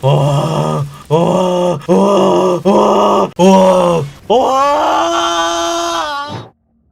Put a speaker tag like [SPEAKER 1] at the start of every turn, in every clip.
[SPEAKER 1] 와, 와, 와, 와, 와, 와.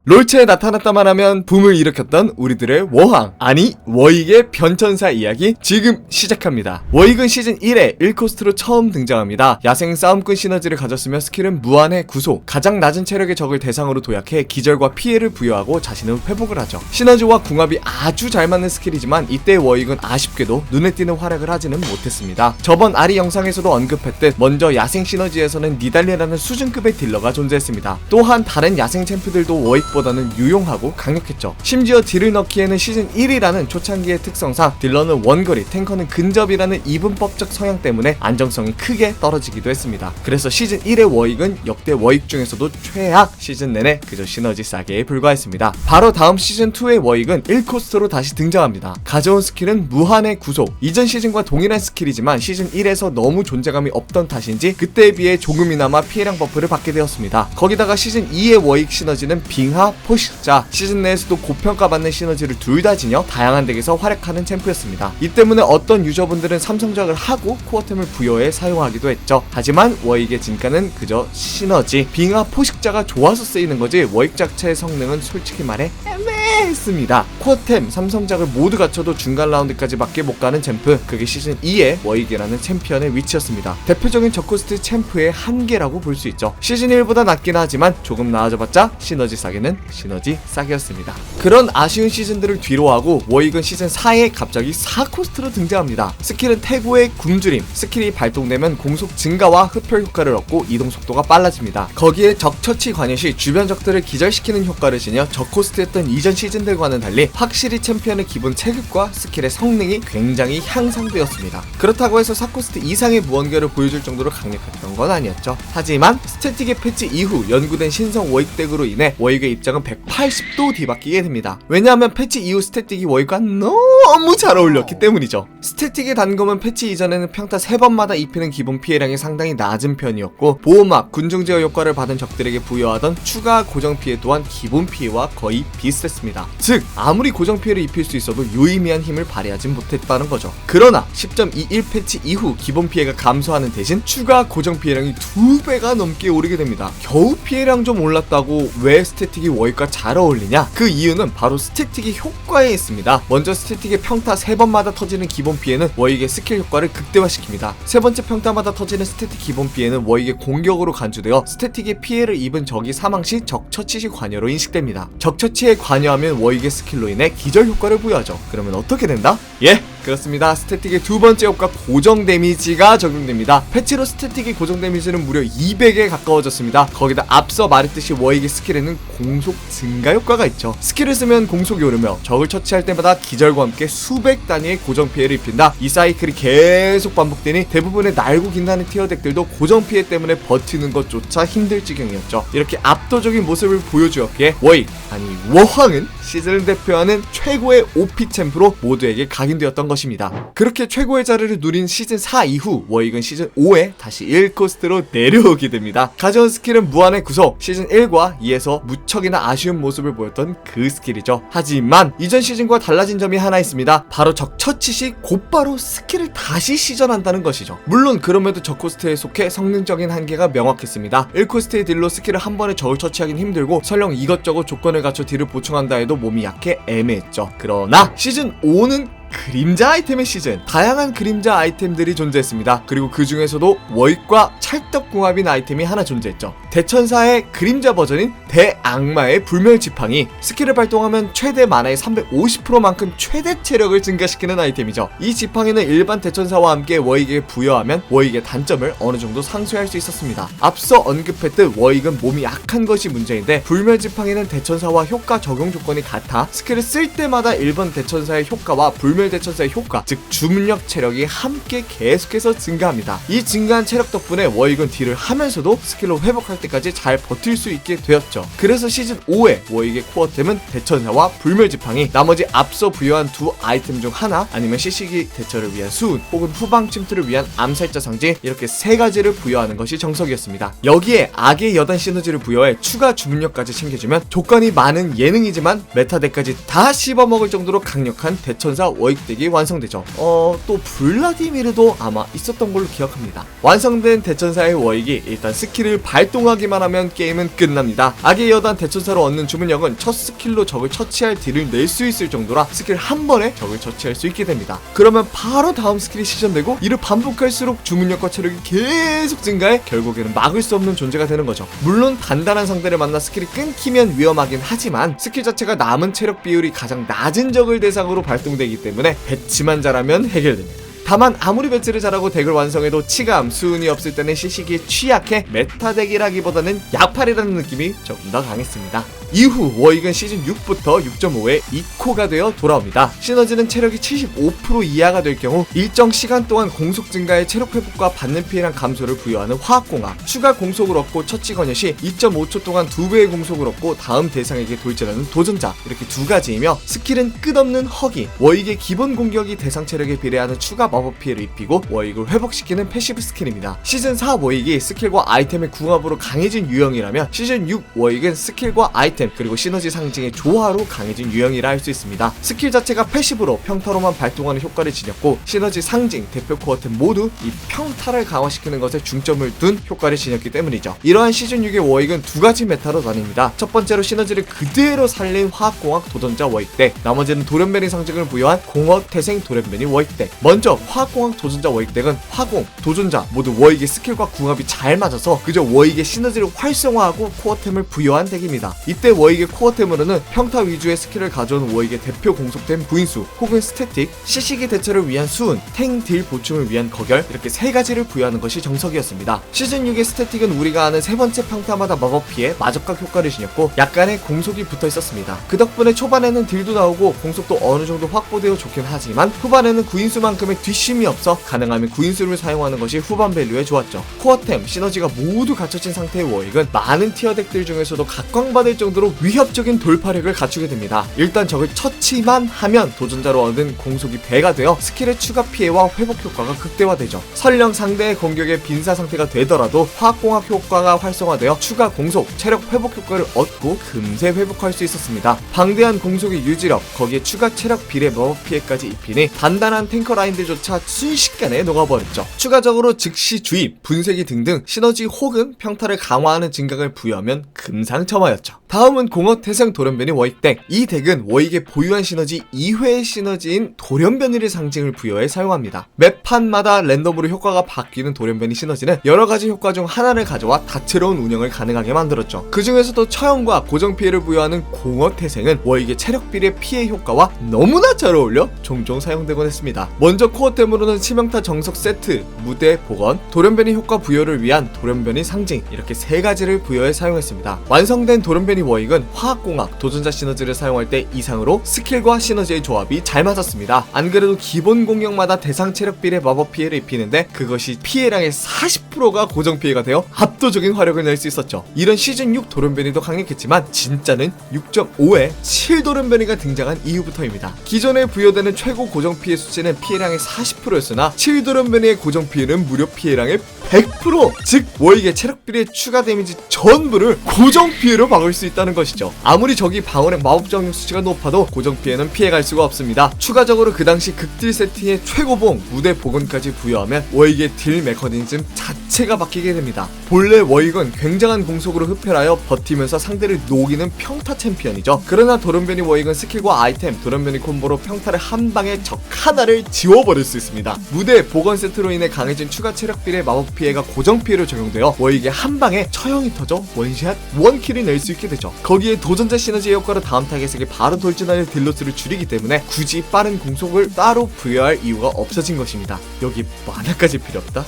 [SPEAKER 2] 롤체에 나타났다만 하면 붐을 일으켰던 우리들의 워항 아니 워익의 변천사 이야기 지금 시작합니다. 워익은 시즌 1에 1코스트로 처음 등장합니다. 야생 싸움꾼 시너지를 가졌으며 스킬은 무한의 구속 가장 낮은 체력의 적을 대상으로 도약해 기절과 피해를 부여하고 자신은 회복을 하죠. 시너지와 궁합이 아주 잘 맞는 스킬이지만 이때 워익은 아쉽게도 눈에 띄는 활약을 하지는 못했습니다. 저번 아리 영상에서도 언급했듯 먼저 야생 시너지에서는 니달리라는 수준급의 딜러가 존재했습니다. 또한 다른 야생 챔프들도 워익 보다는 유용하고 강력했죠. 심지어 딜을 넣기에는 시즌 1이라는 초창기의 특성상 딜러는 원거리, 탱커는 근접이라는 이분법적 성향 때문에 안정성이 크게 떨어지기도 했습니다. 그래서 시즌 1의 워익은 역대 워익 중에서도 최악 시즌 내내 그저 시너지 싸게에 불과했습니다. 바로 다음 시즌 2의 워익은 1코스트로 다시 등장합니다. 가져온 스킬은 무한의 구속. 이전 시즌과 동일한 스킬이지만 시즌 1에서 너무 존재감이 없던 탓인지 그때에 비해 조금이나마 피해량 버프를 받게 되었습니다. 거기다가 시즌 2의 워익 시너지는 빙하, 포식자, 시즌 내에서도 고평가받는 시너지를 둘 다 지녀 다양한 덱에서 활약하는 챔프였습니다. 이 때문에 어떤 유저분들은 삼성작을 하고 코어템을 부여해 사용하기도 했죠. 하지만 워익의 진가는 그저 시너지, 빙하, 포식자가 좋아서 쓰이는 거지 워익 자체의 성능은 솔직히 말해 애매 했습니다. 코어템, 삼성작을 모두 갖춰도 중간 라운드까지밖에 못 가는 챔프, 그게 시즌 2의 워익이라는 챔피언의 위치였습니다. 대표적인 저코스트 챔프의 한계라고 볼 수 있죠. 시즌 1보다 낫긴 하지만 조금 나아져봤자 시너지 싸기는 시너지 싸기였습니다. 그런 아쉬운 시즌들을 뒤로하고 워익은 시즌 4에 갑자기 4코스트로 등장합니다. 스킬은 태고의 굶주림, 스킬이 발동되면 공속 증가와 흡혈 효과를 얻고 이동 속도가 빨라집니다. 거기에 적처치 관여 시 주변 적들을 기절시키는 효과를 지녀 저코스트였던 이전 시즌 들과는 달리 확실히 챔피언의 기본 체급과 스킬의 성능이 굉장히 향상되었습니다. 그렇다고 해서 4코스트 이상의 무언가를 보여줄 정도로 강력했던 건 아니었죠. 하지만 스태틱의 패치 이후 연구된 신성 워익 덱으로 인해 워익의 입장은 180도 뒤바뀌게 됩니다. 왜냐하면 패치 이후 스태틱이 워익과 너무 잘 어울렸기 때문이죠. 스태틱의 단검은 패치 이전에는 평타 3번마다 입히는 기본 피해량이 상당히 낮은 편이었고 보호막, 군중 제어 효과를 받은 적들에게 부여하던 추가 고정 피해 또한 기본 피해와 거의 비슷했습니다. 즉 아무리 고정 피해를 입힐 수 있어도 유의미한 힘을 발휘하진 못했다는 거죠. 그러나 10.21 패치 이후 기본 피해가 감소하는 대신 추가 고정 피해량이 두 배가 넘게 오르게 됩니다. 겨우 피해량 좀 올랐다고 왜 스태틱이 워익과 잘 어울리냐? 그 이유는 바로 스태틱의 효과에 있습니다. 먼저 스태틱의 평타 3번마다 터지는 기본 피해는 워익의 스킬 효과를 극대화시킵니다. 세 번째 평타마다 터지는 스태틱 기본 피해는 워익의 공격으로 간주되어 스태틱의 피해를 입은 적이 사망 시 적처치 시 관여로 인식됩니다. 적처치에 관여하면 워익의 스킬로 인해 기절 효과를 부여하죠. 그러면 어떻게 된다? 예, 그렇습니다. 스태틱의 두 번째 효과 고정 데미지가 적용됩니다. 패치로 스태틱의 고정 데미지는 무려 200에 가까워졌습니다. 거기다 앞서 말했듯이 워익의 스킬에는 공속 증가 효과가 있죠. 스킬을 쓰면 공속이 오르며 적을 처치할 때마다 기절과 함께 수백 단위의 고정 피해를 입힌다. 이 사이클이 계속 반복되니 대부분의 날고 긴다는 티어 덱들도 고정 피해 때문에 버티는 것조차 힘들 지경이었죠. 이렇게 압도적인 모습을 보여주었기에 워익 아니 워황은 시즌을 대표하는 최고의 OP 챔프로 모두에게 각인되었던 것 입니다. 그렇게 최고의 자리를 누린 시즌 4 이후 워익은 시즌 5에 다시 1코스트로 내려오게 됩니다. 가져온 스킬은 무한의 구속, 시즌 1과 2에서 무척이나 아쉬운 모습을 보였던 그 스킬이죠. 하지만 이전 시즌과 달라진 점이 하나 있습니다. 바로 적처치 시 곧바로 스킬을 다시 시전한다는 것이죠. 물론 그럼에도 적코스트에 속해 성능적인 한계가 명확했습니다. 1코스트의 딜로 스킬을 한 번에 적을 처치하긴 힘들고 설령 이것저것 조건을 갖춰 딜을 보충한다 해도 몸이 약해 애매했죠. 그러나 시즌 5는 그림자 아이템의 시즌. 다양한 그림자 아이템들이 존재했습니다. 그리고 그 중에서도 월과 찰떡궁합인 아이템이 하나 존재했죠 대천사의 그림자 버전인 대악마의 불멸 지팡이. 스킬을 발동하면 최대 만화의 350%만큼 최대 체력을 증가시키는 아이템이죠. 이 지팡이는 일반 대천사와 함께 워익에 부여하면 워익의 단점을 어느 정도 상쇄할 수 있었습니다. 앞서 언급했듯 워익은 몸이 약한 것이 문제인데 불멸 지팡이는 대천사와 효과 적용 조건이 같아 스킬을 쓸 때마다 일본 대천사의 효과와 불멸 대천사의 효과, 즉 주문력 체력이 함께 계속해서 증가합니다. 이 증가한 체력 덕분에 워익은 딜을 하면서도 스킬로 회복할 때 까지 잘 버틸 수 있게 되었죠. 그래서 시즌 5에 워익의 코어템은 대천사와 불멸 지팡이, 나머지 앞서 부여한 두 아이템 중 하나, 아니면 시시기 대처를 위한 수은, 혹은 후방 침투를 위한 암살자 상징 이렇게 세 가지를 부여하는 것이 정석이었습니다. 여기에 악의 여단 시너지를 부여해 추가 주문력까지 챙겨주면 조건이 많은 예능이지만 메타덱까지 다 씹어먹을 정도로 강력한 대천사 워 워익덱이 완성되죠. 어, 또 블라디미르도 아마 있었던 걸로 기억합니다. 완성된 대천사의 워익이 일단 스킬을 발동 하기만 하면 게임은 끝납니다. 악의 여단 대천사로 얻는 주문력은 첫 스킬로 적을 처치할 딜을 낼 수 있을 정도라 스킬 한 번에 적을 처치할 수 있게 됩니다. 그러면 바로 다음 스킬이 시전되고 이를 반복할수록 주문력과 체력이 계속 증가해 결국에는 막을 수 없는 존재가 되는 거죠. 물론 단단한 상대를 만나 스킬이 끊기면 위험하긴 하지만 스킬 자체가 남은 체력 비율이 가장 낮은 적을 대상으로 발동되기 때문에 배치만 잘하면 해결됩니다. 다만 아무리 배치를 잘하고 덱을 완성해도 치감, 수은이 없을 때는 시식이 취약해 메타 덱이라기보다는 약팔이라는 느낌이 조금 더 강했습니다. 이후 워익은 시즌 6부터 6.5에 2코가 되어 돌아옵니다. 시너지는 체력이 75% 이하가 될 경우 일정 시간 동안 공속 증가의 체력 회복과 받는 피해량 감소를 부여하는 화학공학, 추가 공속을 얻고 처치 건여 시 2.5초 동안 두 배의 공속을 얻고 다음 대상에게 돌진하는 도전자 이렇게 두 가지이며 스킬은 끝없는 허기, 워익의 기본 공격이 대상 체력에 비례하는 추가 마법 피해를 입히고 워익을 회복시키는 패시브 스킬입니다. 시즌 4 워익이 스킬과 아이템의 궁합으로 강해진 유형이라면 시즌 6 워익은 스킬과 아이템 그리고 시너지 상징의 조화로 강해진 유형이라 할 수 있습니다. 스킬 자체가 패시브로 평타로만 발동하는 효과를 지녔고 시너지 상징, 대표 코어템 모두 이 평타를 강화시키는 것에 중점을 둔 효과를 지녔기 때문이죠. 이러한 시즌 6의 워익은 두 가지 메타로 나뉩니다. 첫 번째로 시너지를 그대로 살린 화학공학 도전자 워익덱 나머지는 돌연변이 상징을 부여한 공업 태생 돌연변이 워익덱 먼저 화학공학 도전자 워익덱은 화공, 도전자 모두 워익의 스킬과 궁합이 잘 맞아서 그저 워익의 시너지를 활성화하고 코어템을 부여한 덱입니다. 이때 워익의 코어템으로는 평타 위주의 스킬을 가져온 워익의 대표 공속템 부인수 혹은 스태틱, 시시기 대처를 위한 수은, 탱 딜 보충을 위한 거결 이렇게 세 가지를 부여하는 것이 정석이었습니다. 시즌 6의 스태틱은 우리가 아는 세 번째 평타마다 마법 피해, 마적각 효과를 지녔고 약간의 공속이 붙어 있었습니다. 그 덕분에 초반에는 딜도 나오고 공속도 어느 정도 확보되어 좋긴 하지만 후반에는 구인수만큼의 뒷심이 없어 가능하면 구인수를 사용하는 것이 후반 밸류에 좋았죠. 코어템, 시너지가 모두 갖춰진 상태의 워익은 많은 티어 덱들 중에서도 각광받을 정도 로 위협적인 돌파력을 갖추게 됩니다. 일단 적을 처치만 하면 도전자로 얻은 공속이 배가 되어 스킬의 추가 피해와 회복 효과가 극대화되죠. 설령 상대의 공격에 빈사 상태가 되더라도 화학공학 효과가 활성화되어 추가 공속, 체력 회복 효과를 얻고 금세 회복할 수 있었습니다. 방대한 공속의 유지력, 거기에 추가 체력 비례 마법 피해까지 입히니 단단한 탱커 라인들조차 순식간에 녹아버렸죠. 추가적으로 즉시 주입, 분쇄기 등등 시너지 혹은 평타를 강화하는 증강을 부여하면 금상첨화였죠. 다음 은 공허 태생 돌연변이 워익 덱. 이 덱은 워익의 보유한 시너지 2회의 시너지인 돌연변이를 상징을 부여해 사용합니다. 맵판마다 랜덤으로 효과가 바뀌는 돌연변이 시너지는 여러 가지 효과 중 하나를 가져와 다채로운 운영을 가능하게 만들었죠. 그 중에서도 처형과 고정 피해를 부여하는 공허 태생은 워익의 체력 비례 피해 효과와 너무나 잘 어울려 종종 사용되곤 했습니다. 먼저 코어템으로는 치명타 정석 세트, 무대 복원, 돌연변이 효과 부여를 위한 돌연변이 상징 이렇게 세 가지를 부여해 사용했습니다. 완성된 돌연변이 워익은 화학공학, 도전자 시너지를 사용할 때 이상으로 스킬과 시너지의 조합이 잘 맞았습니다. 안 그래도 기본 공격마다 대상 체력 비례 마법 피해를 입히는데 그것이 피해량의 40%가 고정 피해가 되어 압도적인 화력을 낼 수 있었죠. 이런 시즌 6 도련변이도 강력했지만 진짜는 6.5에 7 도련변이가 등장한 이후부터입니다. 기존에 부여되는 최고 고정 피해 수치는 피해량의 40%였으나 7 도련변이의 고정 피해는 무려 피해량의 100%! 즉 워익의 체력 비례 추가 데미지 전부를 고정 피해로 막을 수 있다는 것이죠. 아무리 적이 방어력 마법 정력 수치가 높아도 고정 피해는 피해갈 수가 없습니다. 추가적으로 그 당시 극딜 세팅의 최고봉 무대 복원까지 부여하면 워익의 딜 메커니즘 자체가 바뀌게 됩니다. 본래 워익은 굉장한 공속으로 흡혈하여 버티면서 상대를 녹이는 평타 챔피언이죠. 그러나 도련변이 워익은 스킬과 아이템, 도련변이 콤보로 평타를 한 방에 적 하나를 지워버릴 수 있습니다. 무대 복원 세트로 인해 강해진 추가 체력 비례 마법 피해가 고정 피해로 적용되어 워익의 한 방에 처형이 터져 원샷 원킬을 낼 수 있게 되죠. 거기에 도전자 시너지 효과로 다음 타겟에게 바로 돌진하는 딜로스를 줄이기 때문에 굳이 빠른 공속을 따로 부여할 이유가 없어진 것입니다. 여기 만화까지 필요 없다?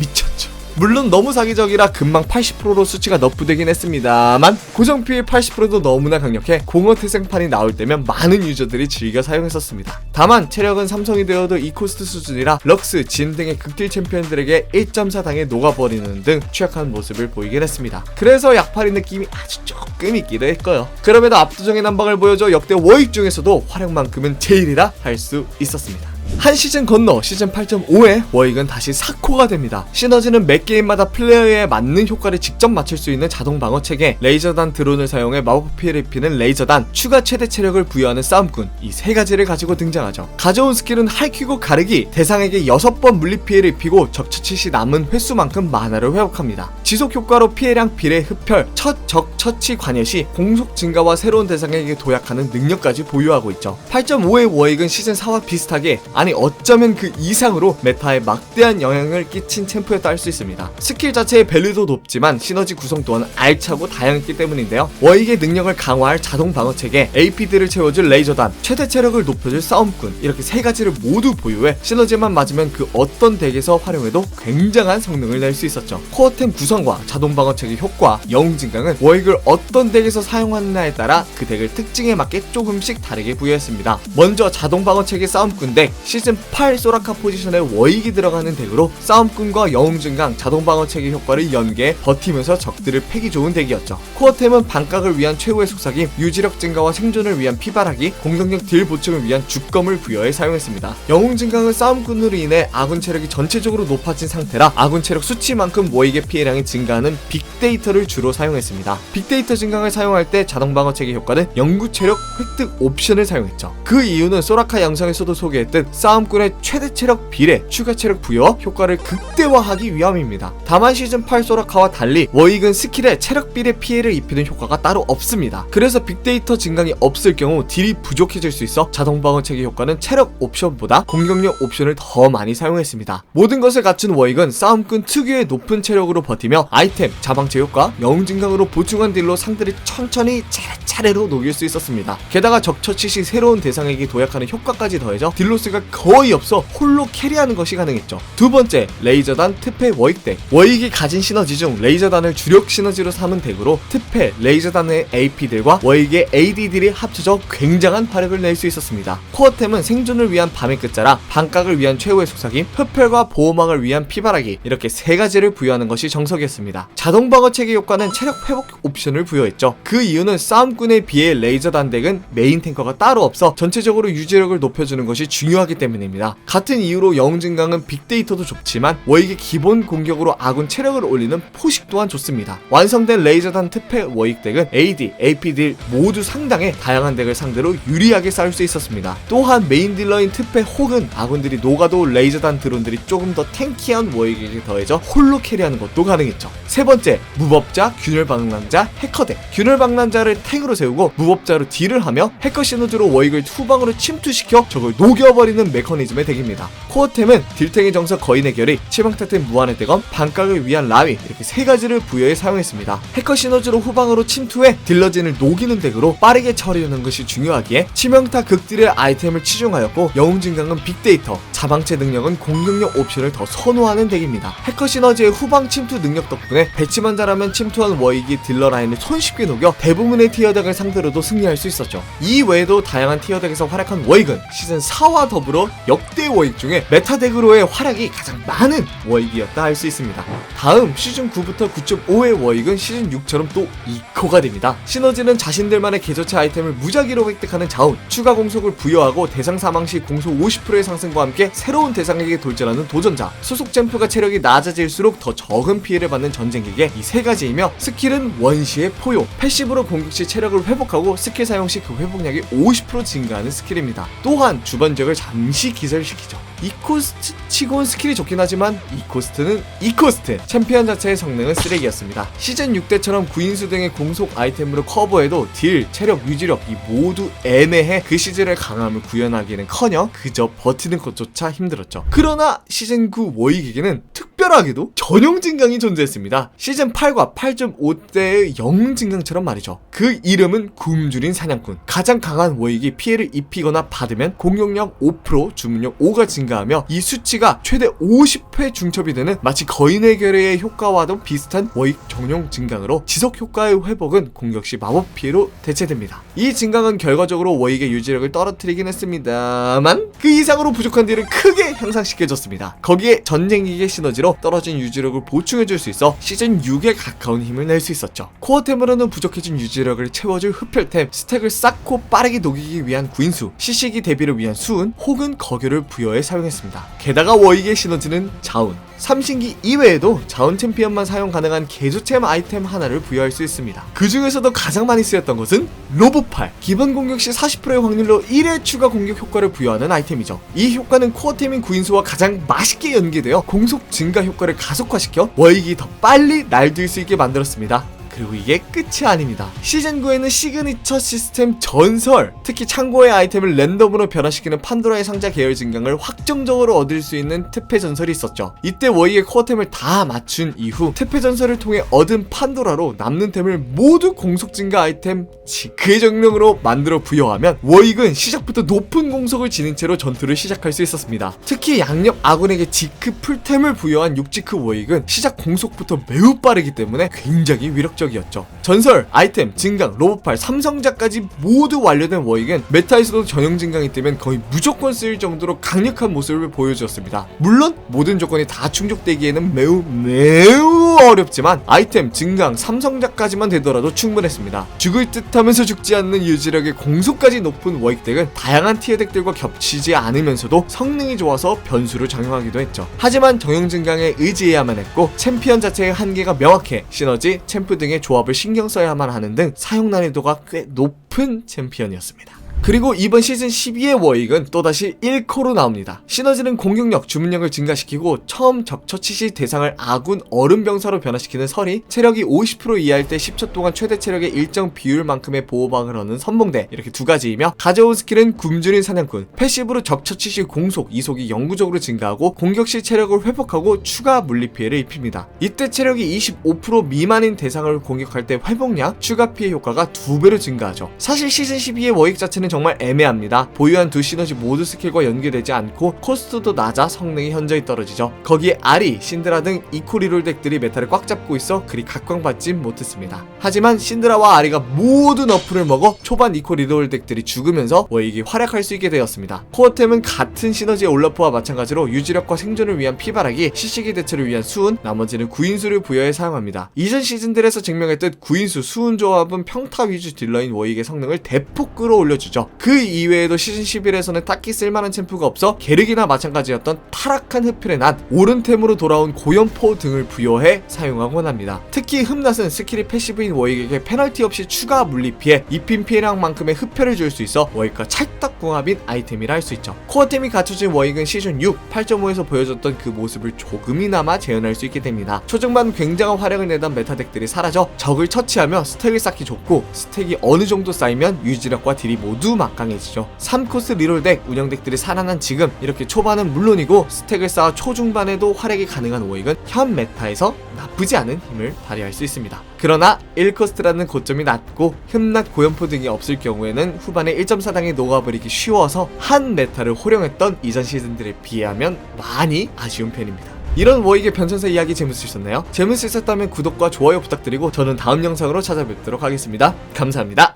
[SPEAKER 2] 미쳤죠. 물론 너무 사기적이라 금방 80%로 수치가 너프되긴 했습니다만 고정 피해 80%도 너무나 강력해 공허 태생판이 나올 때면 많은 유저들이 즐겨 사용했었습니다. 다만 체력은 삼성이 되어도 이 코스트 수준이라 럭스, 진 등의 극딜 챔피언들에게 1.4 당에 녹아버리는 등 취약한 모습을 보이긴 했습니다. 그래서 약팔이 느낌이 아주 조금 있기도 했고요. 그럼에도 압도적인 한방을 보여줘 역대 워익 중에서도 활약만큼은 제일이라 할 수 있었습니다. 한 시즌 건너 시즌 8.5에 워익은 다시 사코가 됩니다. 시너지는 매 게임마다 플레이어에 맞는 효과를 직접 맞출 수 있는 자동 방어 체계, 레이저단 드론을 사용해 마법 피해를 입히는 레이저단, 추가 최대 체력을 부여하는 싸움꾼 이 세 가지를 가지고 등장하죠. 가져온 스킬은 할퀴고 가르기, 대상에게 6번 물리 피해를 입히고 적처치 시 남은 횟수만큼 만화를 회복합니다. 지속 효과로 피해량 비례 흡혈, 첫 적 처치 관여 시 공속 증가와 새로운 대상에게 도약하는 능력까지 보유하고 있죠. 8.5의 워익은 시즌 4와 비슷하게 아니 어쩌면 그 이상으로 메타에 막대한 영향을 끼친 챔프였다 할 수 있습니다. 스킬 자체의 밸류도 높지만 시너지 구성 또한 알차고 다양했기 때문인데요. 워익의 능력을 강화할 자동 방어 체계, AP들을 채워줄 레이저단, 최대 체력을 높여줄 싸움꾼 이렇게 세 가지를 모두 보유해 시너지만 맞으면 그 어떤 덱에서 활용해도 굉장한 성능을 낼 수 있었죠. 코어템 구성과 자동 방어 체계 효과, 영웅 증강은 워익을 어떤 덱에서 사용하느냐에 따라 그 덱을 특징에 맞게 조금씩 다르게 부여했습니다. 먼저 자동 방어 체계 싸움꾼 덱 시즌 8 소라카 포지션에 워익이 들어가는 덱으로 싸움꾼과 영웅 증강, 자동 방어 체계 효과를 연계해 버티면서 적들을 패기 좋은 덱이었죠. 코어템은 반각을 위한 최후의 속삭임, 유지력 증가와 생존을 위한 피바라기, 공격력 딜 보충을 위한 주검을 부여해 사용했습니다. 영웅 증강은 싸움꾼으로 인해 아군 체력이 전체적으로 높아진 상태라 아군 체력 수치만큼 워익의 피해량이 증가하는 빅데이터를 주로 사용했습니다. 빅데이터 증강을 사용할 때 자동 방어 체계 효과는 영구 체력 획득 옵션을 사용했죠. 그 이유는 소라카 영상에서도 소개했듯 싸움꾼의 최대 체력 비례, 추가 체력 부여 효과를 극대화하기 위함입니다. 다만 시즌 8 소라카와 달리 워익은 스킬에 체력 비례 피해를 입히는 효과가 따로 없습니다. 그래서 빅데이터 증강이 없을 경우 딜이 부족해질 수 있어 자동 방어 체계 효과는 체력 옵션보다 공격력 옵션을 더 많이 사용했습니다. 모든 것을 갖춘 워익은 싸움꾼 특유의 높은 체력으로 버티며 아이템, 자방체 효과, 영웅 증강으로 보충한 딜로 상대를 천천히 차례차례로 녹일 수 있었습니다. 게다가 적처치 시 새로운 대상에게 도약하는 효과까지 더해져 딜로스가 거의 없어 홀로 캐리하는 것이 가능했죠. 두 번째, 레이저단 특패 워익덱. 워익이 가진 시너지 중 레이저단을 주력 시너지로 삼은 덱으로 특패, 레이저단의 AP들과 워익의 AD들이 합쳐져 굉장한 화력을 낼 수 있었습니다. 코어템은 생존을 위한 밤의 끝자락, 반각을 위한 최후의 속삭임, 흡혈과 보호막을 위한 피바라기 이렇게 세 가지를 부여하는 것이 정석이었습니다. 자동 방어 체계 효과는 체력 회복 옵션을 부여했죠. 그 이유는 싸움꾼에 비해 레이저단 덱은 메인 탱커가 따로 없어 전체적으로 유지력을 높여주는 것이 중요하기 때문입니다. 같은 이유로 영웅 증강은 빅데이터도 좋지만 워익의 기본 공격으로 아군 체력을 올리는 포식 또한 좋습니다. 완성된 레이저단 특패 워익 덱은 AD, AP 딜 모두 상당해 다양한 덱을 상대로 유리하게 싸울 수 있었습니다. 또한 메인 딜러인 특패 혹은 아군들이 녹아도 레이저단 드론들이 조금 더 탱키한 워익에게 더해져 홀로 캐리하는 것도 가능했죠. 세 번째, 무법자, 균열 방랑자, 해커 덱. 균열 방랑자를 탱으로 세우고 무법자로 딜을 하며 해커 시너지로 워익을 후방으로 침투시켜 적을 녹여버리는 메커니즘의 덱입니다. 코어템은 딜탱의 정석 거인의 결의, 치명타템 무한의 대검, 반각을 위한 라위 이렇게 세 가지를 부여해 사용했습니다. 해커 시너지로 후방으로 침투해 딜러진을 녹이는 덱으로 빠르게 처리하는 것이 중요하기에 치명타 극딜의 아이템을 치중하였고 영웅 증강은 빅데이터, 자방체 능력은 공격력 옵션을 더 선호하는 덱입니다. 해커 시너지의 후방 침투 능력 덕분에 배치만 잘하면 침투한 워익이 딜러 라인을 손쉽게 녹여 대부분의 티어 덱을 상대로도 승리할 수 있었죠. 이 외에도 다양한 티어 덱에서 활약한 워익은 시즌 4와 더불어 역대 워익 중에 메타 덱으로의 활약이 가장 많은 워익이었다 할 수 있습니다. 다음 시즌 9부터 9.5의 워익은 시즌 6처럼 또 2코가 됩니다. 시너지는 자신들만의 계좌체 아이템을 무작위로 획득하는 자원, 추가 공속을 부여하고 대상 사망 시 공속 50%의 상승과 함께 새로운 대상에게 돌진하는 도전자, 소속 잼프가 체력이 낮아질수록 더 적은 피해를 받는 전쟁기계 이 세 가지이며 스킬은 원시의 포효, 패시브로 공격 시 체력을 회복하고 스킬 사용 시 그 회복량이 50% 증가하는 스킬입니다. 또한 주변 지역을 잠시 기절시키죠. 이 코스트 치곤 스킬이 좋긴 하지만 이 코스트는 이 코스트. 챔피언 자체의 성능은 쓰레기였습니다. 시즌 6대처럼 구인수 등의 공속 아이템으로 커버해도 딜, 체력, 유지력 이 모두 애매해 그 시즌의 강함을 구현하기는 커녕 그저 버티는 것조차 힘들었죠. 그러나 시즌 9 워익에게는 특 별하게도 전용 증강이 존재했습니다 시즌 8과 8.5대의 영웅 증강처럼 말이죠 그 이름은 굶주린 사냥꾼 가장 강한 워익이 피해를 입히거나 받으면 공격력 5% 주문력 5가 증가하며 이 수치가 최대 50회 중첩이 되는 마치 거인의 결의의 효과와도 비슷한 워익 전용 증강으로 지속 효과의 회복은 공격 시 마법 피해로 대체됩니다. 이 증강은 결과적으로 워익의 유지력을 떨어뜨리긴 했습니다만 그 이상으로 부족한 딜을 크게 향상시켜줬습니다. 거기에 전쟁기계 시너지로 떨어진 유지력을 보충해줄 수 있어 시즌 6에 가까운 힘을 낼 수 있었죠. 코어템으로는 부족해진 유지력 유지력을 채워줄 흡혈템 스택을 쌓고 빠르게 녹이기 위한 구인수 시식이 대비를 위한 수은 혹은 거교를 부여해 사용했습니다. 게다가 워익의 시너지는 자운 삼신기 이외에도 자원 챔피언만 사용 가능한 개조템 아이템 하나를 부여할 수 있습니다. 그 중에서도 가장 많이 쓰였던 것은 로봇팔. 기본 공격 시 40%의 확률로 1회 추가 공격 효과를 부여하는 아이템이죠. 이 효과는 코어템인 구인수와 가장 맛있게 연계되어 공속 증가 효과를 가속화시켜 워익이 더 빨리 날뛸 수 있게 만들었습니다. 그리고 이게 끝이 아닙니다. 시즌 9에는 시그니처 시스템 전설, 특히 창고의 아이템을 랜덤으로 변화시키는 판도라의 상자 계열 증강을 확정적으로 얻을 수 있는 특패 전설이 있었죠. 이때 워이의 코어템을 다 맞춘 이후 특패 전설을 통해 얻은 판도라로 남는 템을 모두 공속 증가 아이템 지크의 정령으로 만들어 부여하면 워익은 시작부터 높은 공속을 지닌 채로 전투를 시작할 수 있었습니다. 특히 양옆 아군에게 지크 풀템을 부여한 육지크 워익은 시작 공속부터 매우 빠르기 때문에 굉장히 위력적 이었죠. 전설, 아이템, 증강, 로봇팔, 삼성자까지 모두 완료된 워익은 메타에서도 전용 증강이 뜨면 거의 무조건 쓰일 정도로 강력한 모습을 보여주었습니다. 물론 모든 조건이 다 충족되기에는 매우 매우 어렵지만 아이템, 증강, 삼성자까지만 되더라도 충분했습니다. 죽을 듯하면서 죽지 않는 유지력의 공속까지 높은 워익덱은 다양한 티어 덱들과 겹치지 않으면서도 성능이 좋아서 변수를 적용하기도 했죠. 하지만 정용 증강에 의지해야만 했고 챔피언 자체의 한계가 명확해 시너지, 챔프 등의 조합을 신경 써야만 하는 등 사용 난이도가 꽤 높은 챔피언이었습니다. 그리고 이번 시즌 12의 워익은 또다시 1코로 나옵니다. 시너지는 공격력, 주문력을 증가시키고 처음 적처치 시 대상을 아군 얼음병사로 변화시키는 설이 체력이 50% 이하일 때 10초 동안 최대 체력의 일정 비율만큼의 보호막을 얻는 선봉대 이렇게 두 가지이며 가져온 스킬은 굶주린 사냥꾼 패시브로 적처치 시 공속, 이속이 영구적으로 증가하고 공격 시 체력을 회복하고 추가 물리 피해를 입힙니다. 이때 체력이 25% 미만인 대상을 공격할 때 회복량, 추가 피해 효과가 두 배로 증가하죠. 사실 시즌 12의 워익 자체는 정말 애매합니다. 보유한 두 시너지 모두 스킬과 연계되지 않고 코스트도 낮아 성능이 현저히 떨어지죠. 거기에 아리, 신드라 등 이코 리롤 덱들이 메타를 꽉 잡고 있어 그리 각광받진 못했습니다. 하지만 신드라와 아리가 모두 너프를 먹어 초반 이코 리롤 덱들이 죽으면서 워익이 활약할 수 있게 되었습니다. 코어템은 같은 시너지의 올라프와 마찬가지로 유지력과 생존을 위한 피바라기, 시시기 대처를 위한 수은, 나머지는 구인수를 부여해 사용합니다. 이전 시즌들에서 증명했듯 구인수, 수은 조합은 평타 위주 딜러인 워익의 성능을 대폭 끌어올려주죠. 그 이외에도 시즌 11에서는 딱히 쓸만한 챔프가 없어 게르기나 마찬가지였던 타락한 흡혈의 낫, 오른템으로 돌아온 고연포 등을 부여해 사용하곤 합니다. 특히 흠낫은 스킬이 패시브인 워익에게 페널티 없이 추가 물리 피해, 입힌 피해량만큼의 흡혈을 줄 수 있어 워익과 찰떡궁합인 아이템이라 할 수 있죠. 코어템이 갖춰진 워익은 시즌 6, 8.5에서 보여줬던 그 모습을 조금이나마 재현할 수 있게 됩니다. 초중반 굉장한 활약을 내던 메타덱들이 사라져 적을 처치하며 스택을 쌓기 좋고 스택이 어느 정도 쌓이면 유지력과 딜이 모두 막강해지죠. 3코스 리롤덱 운영덱들이 살아난 지금 이렇게 초반은 물론이고 스택을 쌓아 초중반에도 활약이 가능한 워익은 현 메타에서 나쁘지 않은 힘을 발휘할 수 있습니다. 그러나 1코스트라는 고점이 낮고 흠낫 고연포 등이 없을 경우에는 후반에 1.4당에 녹아버리기 쉬워서 한 메타를 호령했던 이전 시즌들에 비하면 많이 아쉬운 편입니다. 이런 워익의 변천사 이야기 재밌으셨나요? 재밌으셨다면 구독과 좋아요 부탁드리고 저는 다음 영상으로 찾아뵙도록 하겠습니다. 감사합니다.